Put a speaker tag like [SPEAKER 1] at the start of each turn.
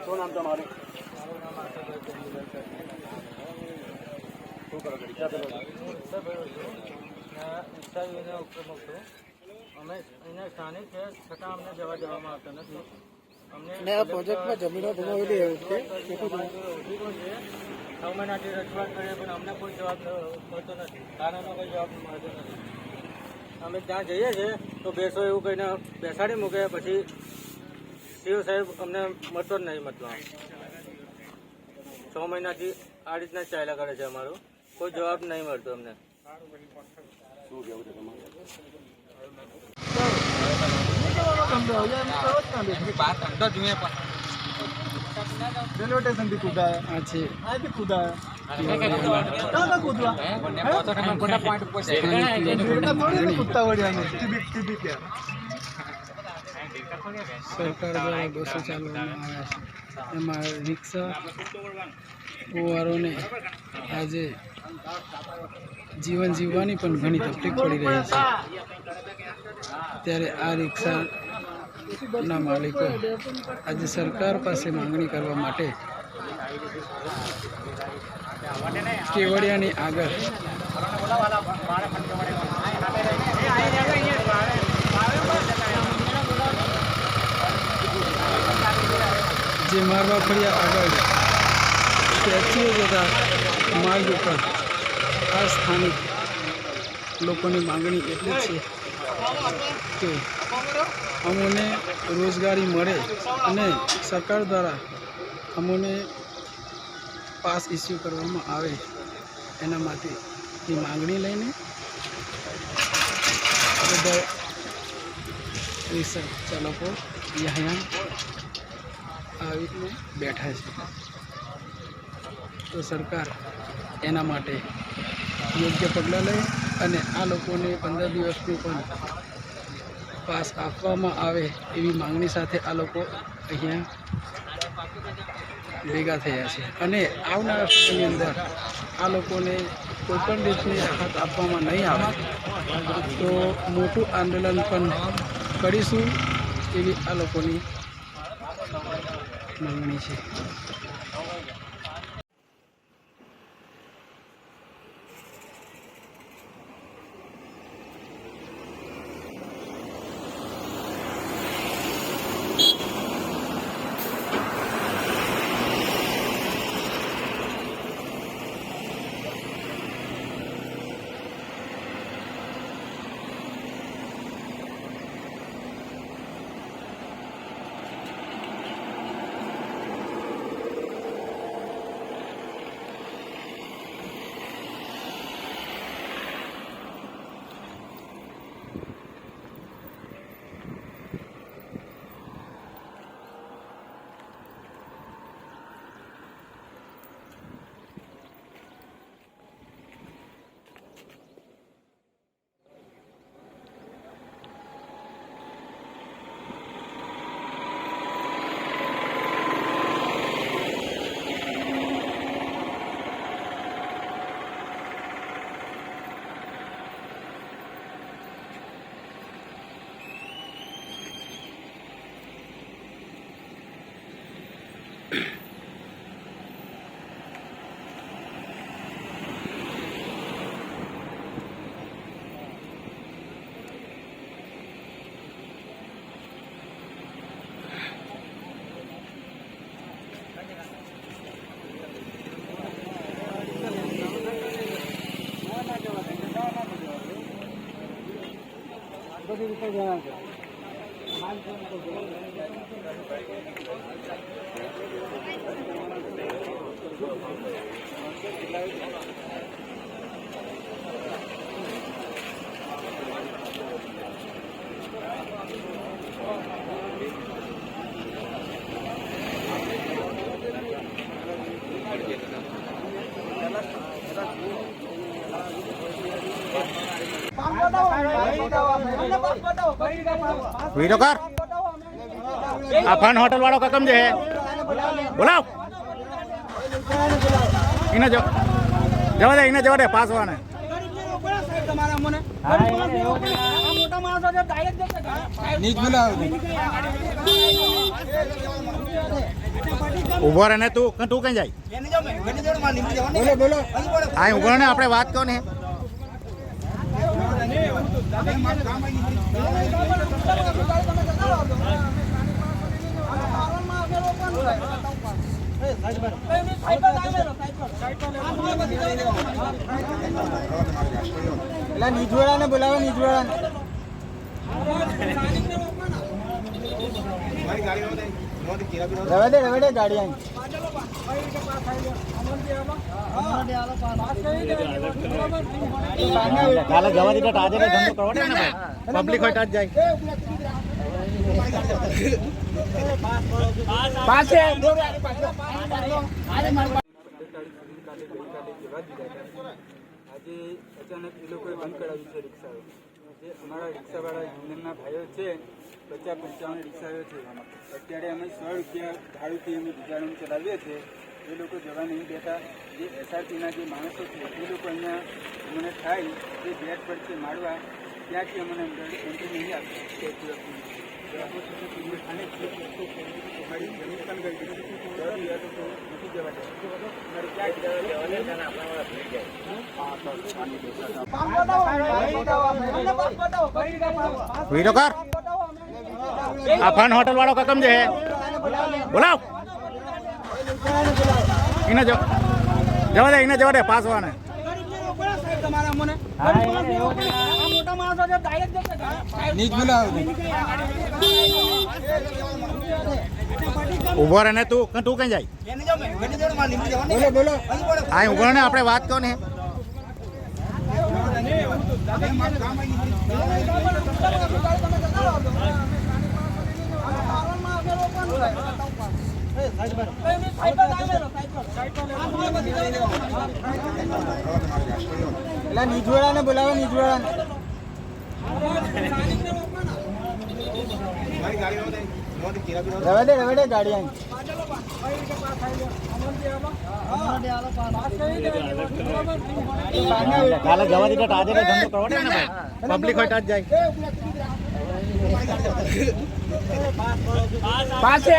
[SPEAKER 1] શું નામ તમારું શું કરો છો રિક્ષા ચલાવો છો?
[SPEAKER 2] અમે અહીંયા સ્થાનિક છે, છતાં અમને જવા દેવામાં આવતા નથી
[SPEAKER 3] અને આ પ્રોજેક્ટમાં જમીનો ગુમાવેલી છે
[SPEAKER 2] છ. મહિનાથી રજૂઆત કરીએ પણ અમને કોઈ જવાબ મળતો નથી. કારણનો કોઈ જવાબ મળતો નથી. અમે ત્યાં જઈએ છીએ તો બેસો એવું કહીને બેસાડી મૂકે, પછી સીઓ સાહેબ અમને મળતો જ નહીં મતલબ. છ મહિનાથી આ રીતના ચાલ્યા કરે છે અમારું. કોઈ જવાબ નહીં મળતો અમને.
[SPEAKER 1] શું કહેવું છે તમારું
[SPEAKER 4] સરકાર દ્વારા બસો ચાલવામાં આવ્યા છે એમાં રિક્ષા કુવારોને આજે જીવન જીવવાની પણ ઘણી તકલીફ પડી રહી છે. ત્યારે આ રિક્ષાના માલિકો આજે સરકાર પાસે માંગણી કરવા માટે કેવડિયાની આગળ જે મારવા ફળિયા આગળ સ્ટેચ્યુ તથા માર્ગ ઉપર આ સ્થાનિક લોકોની માંગણી એટલી છે. કે અમને રોજગારી મળે અને સરકાર દ્વારા અમને પાસ ઇસ્યુ કરવામાં આવે એના માટેની માંગણી લઈને બધા ચાલકો અહીંયા આવીને બેઠા છે. તો સરકાર એના માટે યોગ્ય પગલાં લે અને આ લોકોને પંદર દિવસનું પણ પાસ આપવામાં આવે એવી માંગણી સાથે આ લોકો અહીંયા ભેગા થયા છે. અને આવનારા સમયની અંદર આ લોકોને કોઈપણ રીતની રાહત આપવામાં નહીં આવે. તો મોટું આંદોલન પણ કરીશું એવી આ લોકોની માંગણી છે.
[SPEAKER 3] બધી રીતે જણાવજો
[SPEAKER 1] કર આ ફન હોટલ વાળો કકમ છે બોલાવ. એને જો જવા દે એને જવા દે પાસ વાને ઊભો રહે ને તું તું કઈ જાય?
[SPEAKER 3] બોલો બોલો.
[SPEAKER 1] ઊભો ને આપણે વાત કહો ને
[SPEAKER 3] એટલે નીચવાળા ને. બોલાવો નીચવાળા ને રવા દે રવા દે ગાડી
[SPEAKER 1] કાલે જવા દીધા તો આજે ધંધો કરવો ને પબ્લિક હોય તો જ જાય.
[SPEAKER 3] પાસે
[SPEAKER 2] આજે અચાનક એ લોકોએ બંધ કરાવ્યું છે રિક્ષાઓ જે અમારા રિક્ષાવાળા યુનિયનના ભાઈઓ છે પચાસ પંચાવન રિક્ષાઓ છે. અત્યારે અમે સો રૂપિયા ભાડુથી અમે ગુજરાન ચલાવીએ છીએ. એ લોકો જવા નહીં દેતા. જે એસઆરટીના જે માણસો છે એ લોકો અહીંયા અમને થાય જે ગેટ પર છે મારવા ત્યાંથી અમને અંદર એન્ટ્રી નહીં આપતી નથી જવા દે
[SPEAKER 1] વીડિયો કર આ ફન હોટલ વાળો કકમ છે? બોલાવ. એને જો જવા દે એને જવા દે પાસ વાને
[SPEAKER 3] નીચ બોલાવો.
[SPEAKER 1] ઊભો રહે ને તું તું કઈ જાય?
[SPEAKER 3] બોલો બોલો.
[SPEAKER 1] હા ઊભો ને આપણે વાત કહો ને
[SPEAKER 3] એટલે નીચવાળા ને બોલાવો નિજોડા ને રવા દે રવા દે ગાડી આઈ
[SPEAKER 1] કાલે જવા દીધા તો ધંધો કરવો ને પબ્લિક હોય તો જાય
[SPEAKER 3] પાસે